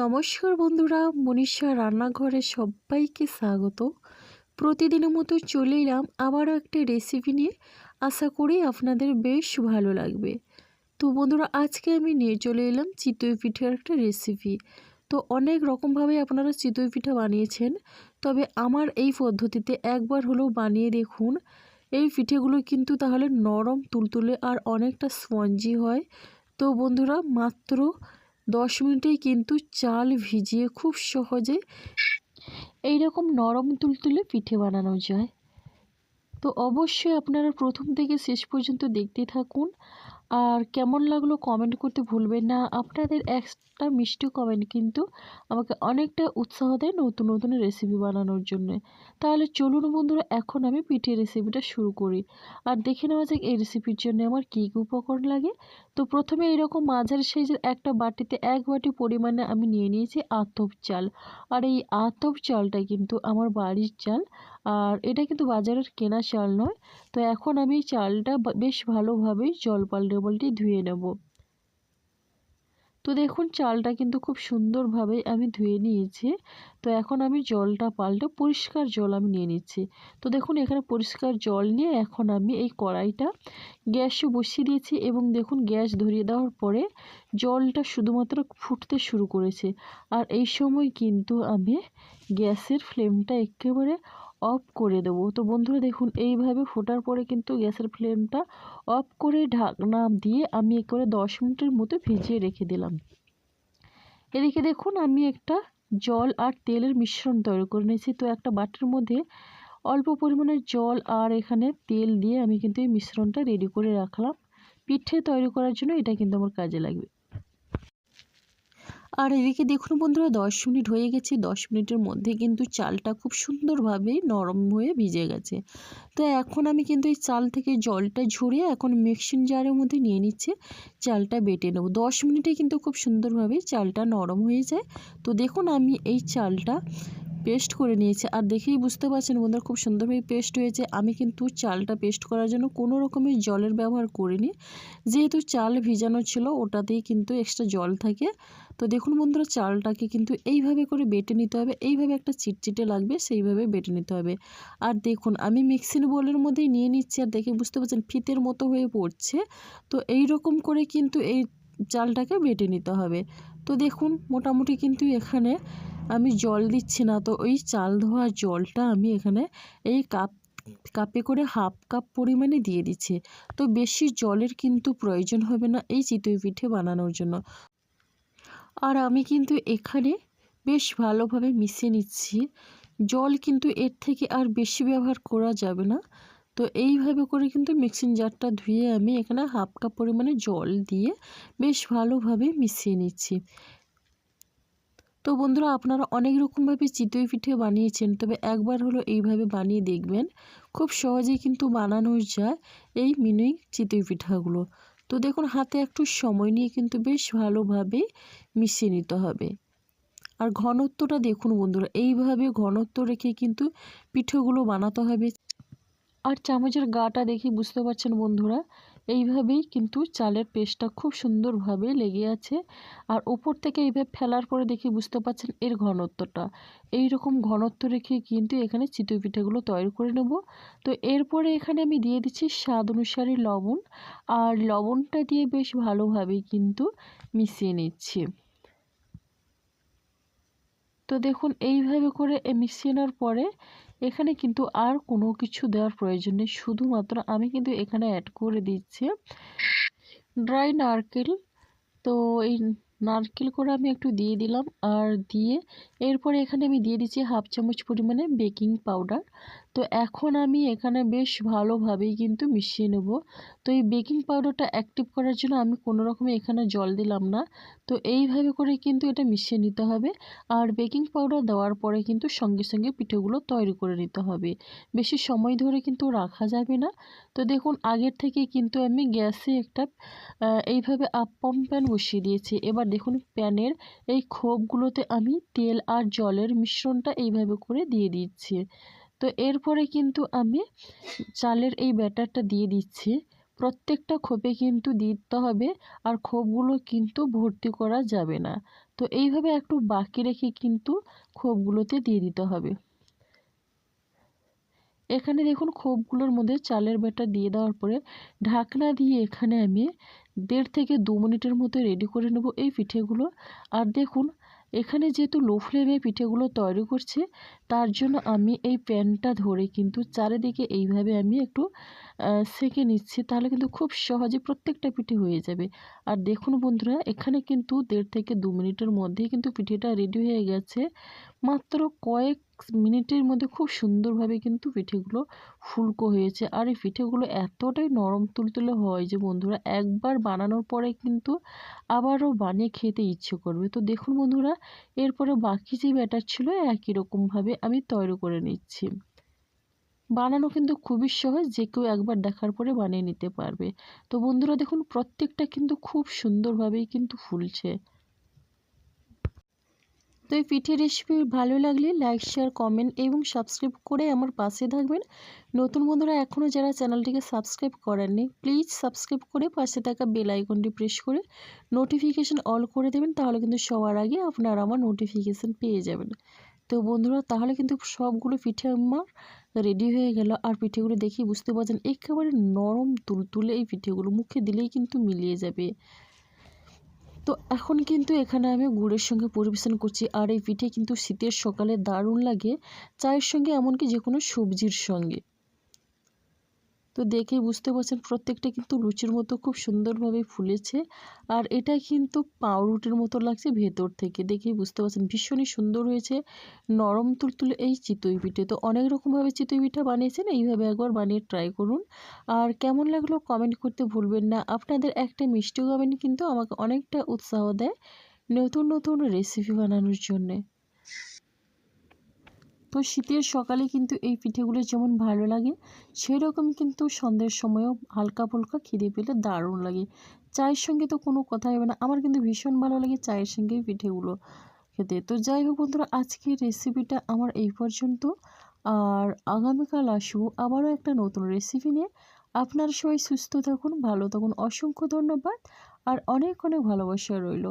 নমস্কার বন্ধুরা, মনীষা রান্নাঘরে সবাইকে স্বাগত। প্রতিদিনের মতো চলে এলাম আবারও একটা রেসিপি নিয়ে। আশা করি আপনাদের বেশ ভালো লাগবে। তো বন্ধুরা, আজকে আমি নিয়ে চলে এলাম চিতই পিঠের একটা রেসিপি তো অনেক রকমভাবে আপনারা চিতই পিঠা বানিয়েছেন, তবে আমার এই পদ্ধতিতে একবার হলেও বানিয়ে দেখুন। এই পিঠেগুলো কিন্তু তাহলে নরম, তুলতুলে আর অনেকটা স্পঞ্জি হয়। তো বন্ধুরা, মাত্র দশ মিনিটেই কিন্তু চাল ভিজিয়ে খুব সহজে এই রকম নরম তুলতুলে পিঠে বানানো যায়। তো অবশ্যই আপনারা প্রথম থেকে শেষ পর্যন্ত দেখতে থাকুন। আর কেমন লাগল কমেন্ট করতে ভুলবেন না। আপনাদের একটা মিষ্টি কমেন্ট কিন্তু আমাকে অনেকটা উৎসাহ দেয় নতুন নতুন রেসিপি বানানোর জন্য। তাহলে চলুন বন্ধুরা, এখন আমি পিঠে রেসিপিটা শুরু করি। আর দেখে নেওয়া যাক এই রেসিপির জন্য আমার কী কী উপকরণ লাগে। তো প্রথমে এরকম মাঝারি সাইজের একটা বাটিতে এক বাটি পরিমাণে আমি নিয়ে নিয়েছি আতপ চাল। আর এই আতপ চালটা কিন্তু আমার বাড়ির চাল। আর এটা কিন্তু বাজারের কেনা চাল নয়। তো এখন আমি চালটা বেশ ভালোভাবেই জল পাল্টে পাল্টে ধুয়ে নেব। তো দেখুন, চালটা কিন্তু খুব সুন্দরভাবে আমি ধুয়ে নিয়েছি। তো এখন আমি জলটা পাল্টে পরিষ্কার জল আমি নিয়ে নিচ্ছি। তো দেখুন, এখানে পরিষ্কার জল নিয়ে এখন আমি এই কড়াইটা গ্যাসে বসিয়ে দিয়েছি এবং দেখুন, গ্যাস ধরিয়ে দেওয়ার পরে জলটা শুধুমাত্র ফুটতে শুরু করেছে। আর এই সময় কিন্তু আমি গ্যাসের ফ্লেমটা একেবারে অফ করে দেবো। তো বন্ধুরা দেখুন, এইভাবে ফোটার পরে কিন্তু গ্যাসের ফ্লেমটা অফ করে ঢাকনা দিয়ে আমি করে দশ মিনিটের মতো ভিজিয়ে রেখে দিলাম। এদিকে দেখুন, আমি একটা জল আর তেলের মিশ্রণ তৈরি করে নিয়েছি। তো একটা বাটির মধ্যে অল্প পরিমাণে জল আর এখানে তেল দিয়ে আমি কিন্তু এই মিশ্রণটা রেডি করে রাখলাম। পিঠে তৈরি করার জন্য এটা কিন্তু আমার কাজে লাগবে। আর এদিকে দেখুন বন্ধুরা, দশ মিনিট হয়ে গেছে। দশ মিনিটের মধ্যে কিন্তু চালটা খুব সুন্দরভাবে নরম হয়ে ভিজে গেছে। তো এখন আমি কিন্তু এই চাল থেকে জলটা ঝরিয়ে এখন মিক্সিং জারের মধ্যে নিয়ে নিচ্ছে, চালটা বেটে নেব। দশ মিনিটে কিন্তু খুব সুন্দরভাবে চালটা নরম হয়ে যায়। তো দেখুন আমি এই চালটা পেস্ট করে নিয়েছে। আর দেখেই বুঝতে পারছেন বন্ধুরা, খুব সুন্দরভাবে পেস্ট হয়েছে। আমি কিন্তু চালটা পেস্ট করার জন্য কোনো রকমের জলের ব্যবহার করিনি। যেহেতু চাল ভিজানো ছিল, ওটাতেই কিন্তু এক্সট্রা জল থাকে। তো দেখুন বন্ধুরা, চালটাকে কিন্তু এইভাবে করে বেটে নিতে হবে। এইভাবে একটা চিটচিটে লাগবে, সেইভাবে বেটে নিতে হবে। আর দেখুন, আমি মিক্সিং বোলের মধ্যেই নিয়ে নিচ্ছি। আর দেখে বুঝতে পারছেন, ফিতের মতো হয়ে পড়ছে। তো এই রকম করে কিন্তু এই চালটাকে বেটে নিতে হবে। তো দেখুন, মোটামুটি কিন্তু এখানে আমি জল দিচ্ছি না, তো ওই চাল ধোয়া জলটা আমি এখানে এই কাপ, কাপে করে হাফ কাপ পরিমাণে দিয়ে দিচ্ছি। তো বেশি জলের কিন্তু প্রয়োজন হবে না এই চিতই পিঠে বানানোর জন্য। আর আমি কিন্তু এখানে বেশ ভালোভাবে মিশিয়ে নিচ্ছি। জল কিন্তু এর থেকে আর বেশি ব্যবহার করা যাবে না। তো এইভাবে করে কিন্তু মিক্সিং জারটা ধুয়ে আমি এখানে হাফ কাপ পরিমাণে জল দিয়ে বেশ ভালোভাবে মিশিয়ে নিচ্ছি। তো বন্ধুরা, আপনারা অনেক রকমভাবে চিতই পিঠে বানিয়েছেন, তবে একবার হলো এইভাবে বানিয়ে দেখবেন। খুব সহজেই কিন্তু বানানো যায় এই মিনি চিতই পিঠাগুলো। তো দেখুন, হাতে একটু সময় নিয়ে কিন্তু বেশ ভালোভাবে মিশিয়ে নিতে হবে। আর ঘনত্বটা দেখুন বন্ধুরা, এইভাবে ঘনত্ব রেখে কিন্তু পিঠেগুলো বানাতে হবে। আর চামচের গাটা দেখে বুঝতে পারছেন বন্ধুরা এইভাবেই কিন্তু চালের পেস্টটা খুব সুন্দরভাবে লেগে আছে। আর ওপর থেকে এইভাবে ফেলার পরে দেখে বুঝতে পারছেন এর ঘনত্বটা। এই রকম ঘনত্ব রেখে কিন্তু এখানে চিতই পিঠেগুলো তৈরি করে নেব। তো এরপরে এখানে আমি দিয়ে দিচ্ছি স্বাদ অনুসারে লবণ। আর লবণটা দিয়ে বেশ ভালোভাবেই কিন্তু মিশিয়ে নিচ্ছি। তো দেখুন, এইভাবে করে মিশিয়ে নেওয়ার পরে এখানে কিন্তু আর কোনো কিছু দেওয়ার প্রয়োজন নেই। শুধুমাত্র আমি কিন্তু এখানে অ্যাড করে দিচ্ছি ড্রাই নারকেল। তো এই নারকেল করে আমি একটু দিয়ে দিলাম। আর দিয়ে এরপরে এখানে আমি দিয়ে দিচ্ছি হাফ চামচ পরিমাণে বেকিং পাউডার তো এখন আমি এখানে বেশ ভালোভাবেই কিন্তু মিশিয়ে নেব। তো এই বেকিং পাউডারটা অ্যাক্টিভ করার জন্য আমি কোনো রকমে এখানে জল দিলাম না। তো এইভাবে করে কিন্তু এটা মিশিয়ে নিতে হবে। আর বেকিং পাউডার দেওয়ার পরে কিন্তু সঙ্গে সঙ্গে পিঠেগুলো তৈরি করে নিতে হবে। বেশি সময় ধরে কিন্তু রাখা যাবে না। তো দেখুন, আগের থেকে কিন্তু আমি গ্যাসে একটা এইভাবে আপ্পম প্যান বসিয়ে দিয়েছি। এবার দেখুন, প্যানের এই খোপগুলোতে আমি তেল আর জলের মিশ্রণটা এইভাবে করে দিয়ে দিচ্ছি। তো এরপরে কিন্তু আমি চালের এই ব্যাটারটা দিয়ে দিচ্ছি। প্রত্যেকটা খোপে কিন্তু দিতে হবে আর খোপগুলো কিন্তু ভর্তি করা যাবে না। তো এইভাবে একটু বাকি রেখে কিন্তু খোপগুলোতে দিয়ে দিতে হবে। এখানে দেখুন খোপগুলোর মধ্যে চালের ব্যাটা দিয়ে দেওয়ার পরে ঢাকনা দিয়ে এখানে আমি দেড় থেকে দু মিনিটের মতো রেডি করে নেব এই পিঠেগুলো। আর দেখুন এখানে যেহেতু লো ফ্লেমে পিঠেগুলো তৈরি করছে, তার জন্য আমি এই প্যানটা ধরে কিন্তু চারিদিকে এইভাবে আমি একটু সেঁকে নিচ্ছি, তাহলে কিন্তু খুব সহজে প্রত্যেকটা পিঠে হয়ে যাবে। আর দেখুন বন্ধুরা, এখানে কিন্তু দেড় থেকে দু মিনিটের মধ্যেই কিন্তু পিঠেটা রেডি হয়ে গেছে। মাত্র কয়েক মিনিটের মধ্যে খুব সুন্দরভাবে কিন্তু পিঠেগুলো ফুলকো হয়েছে। আর এই পিঠেগুলো এতটাই নরম তুলতুলে হয় যে বন্ধুরা, একবার বানানোর পরে কিন্তু আবারও বানিয়ে খেতে ইচ্ছে করবে। তো দেখুন বন্ধুরা, এরপরে বাকি যে ব্যাটার ছিল, একই রকমভাবে আমি তৈরি করে নিচ্ছি। বানানো কিন্তু খুবই সহজ, যে কেউ একবার দেখার পরে বানিয়ে নিতে পারবে। তো বন্ধুরা, দেখুন, প্রত্যেকটা কিন্তু খুব সুন্দরভাবেই কিন্তু ফুলছে। তো এই পিঠে রেসিপি ভালো লাগলে লাইক শেয়ার কমেন্ট এবং সাবস্ক্রাইব করে আমার পাশে থাকবেন। নতুন বন্ধুরা এখনও যারা চ্যানেলটিকে সাবস্ক্রাইব করেননি প্লিজ সাবস্ক্রাইব করে পাশে থাকা বেল আইকনটি প্রেস করে নোটিফিকেশান অল করে দেবেন, তাহলে কিন্তু সবার আগে আপনারা আমার নোটিফিকেশান পেয়ে যাবেন। তো বন্ধুরা, তাহলে কিন্তু সবগুলো পিঠে আমার রেডি হয়ে গেল। আর পিঠেগুলো দেখি বুঝতে পারছেন, একেবারে নরম তুল তুলে এই পিঠেগুলো, মুখে দিলেই কিন্তু মিলিয়ে যাবে। তো এখন কিন্তু এখানে আমি গুড়ের সঙ্গে পরিবেশন করছি। আর এই পিঠে কিন্তু শীতের সকালে দারুণ লাগে চায়ের সঙ্গে, এমনকি যে কোনো সবজির সঙ্গে। তো দেখেই বুঝতে পারছেন প্রত্যেকটা কিন্তু লুচির মতো খুব সুন্দরভাবে ফুলেছে। আর এটা কিন্তু পাউরুটির মতো লাগছে ভেতর থেকে। দেখেই বুঝতে পারছেন ভীষণই সুন্দর হয়েছে। নরম তুলতুলে এই চিতই পিঠে। তো অনেক রকমভাবে চিতই পিঠা বানিয়েছেন, এইভাবে একবার বানিয়ে ট্রাই করুন। আর কেমন লাগল কমেন্ট করতে ভুলবেন না। আপনাদের একটা মিষ্টি কমেন্ট কিন্তু আমাকে অনেকটা উৎসাহ দেয় নতুন নতুন রেসিপি বানানোর জন্যে। তো শীতের সকালে কিন্তু এই পিঠেগুলো যেমন ভালো লাগে সেই রকম কিন্তু সন্ধ্যের সময়ও হালকা ফুলকা খিদে পেলে দারুণ লাগে। চায়ের সঙ্গে তো কোনো কথা হবে না, আমার কিন্তু ভীষণ ভালো লাগে চায়ের সঙ্গে পিঠেগুলো খেতে। তো যাই হোক বন্ধুরা, আজকের রেসিপিটা আমার এই পর্যন্ত। আর আগামীকাল আসব আবারও একটা নতুন রেসিপি নিয়ে। আপনারা সবাই সুস্থ থাকুন, ভালো থাকুন, অসংখ্য ধন্যবাদ। আর অনেক অনেক ভালোবাসা রইল।